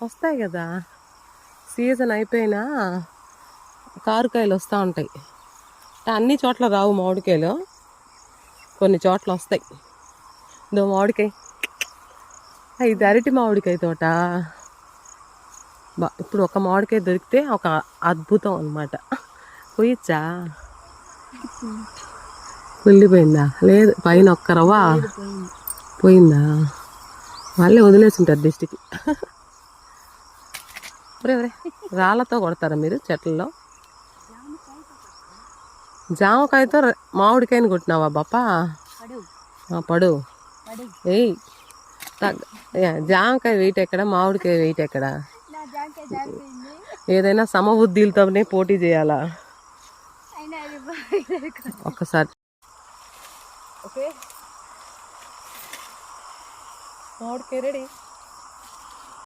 వస్తాయి కదా. సీజన్ అయిపోయినా కారుకాయలు వస్తూ ఉంటాయి. అన్ని చోట్ల రావు మామిడికాయలు. కొన్ని చోట్ల వస్తాయి. ఇదో మామిడికాయ. ఇది అరటి మామిడికాయ తోట. బా ఇప్పుడు ఒక మామిడికాయ దొరికితే ఒక అద్భుతం అనమాట పోయిచ్చా? కుళ్ళిపోయిందా లేదు పైన ఒక్క రవ్వ పోయిందా. వాళ్ళే వదిలేసి ఉంటారు దిష్టికి ఒరే ఒరే రాళ్ళతో కొడతారా మీరు చెట్లలో? జామకాయతో మామిడికాయని కొట్టినావా బాపా? పడు ఏయ్ జామకాయ వెయిట్ ఎక్కడ మామిడికాయ వెయిట్ ఎక్కడ? ఏదైనా సమబుద్ధిలతోనే పోటీ చేయాలా? ఒక్కసారి. ఓకే. మామిడికాయ రెడీ.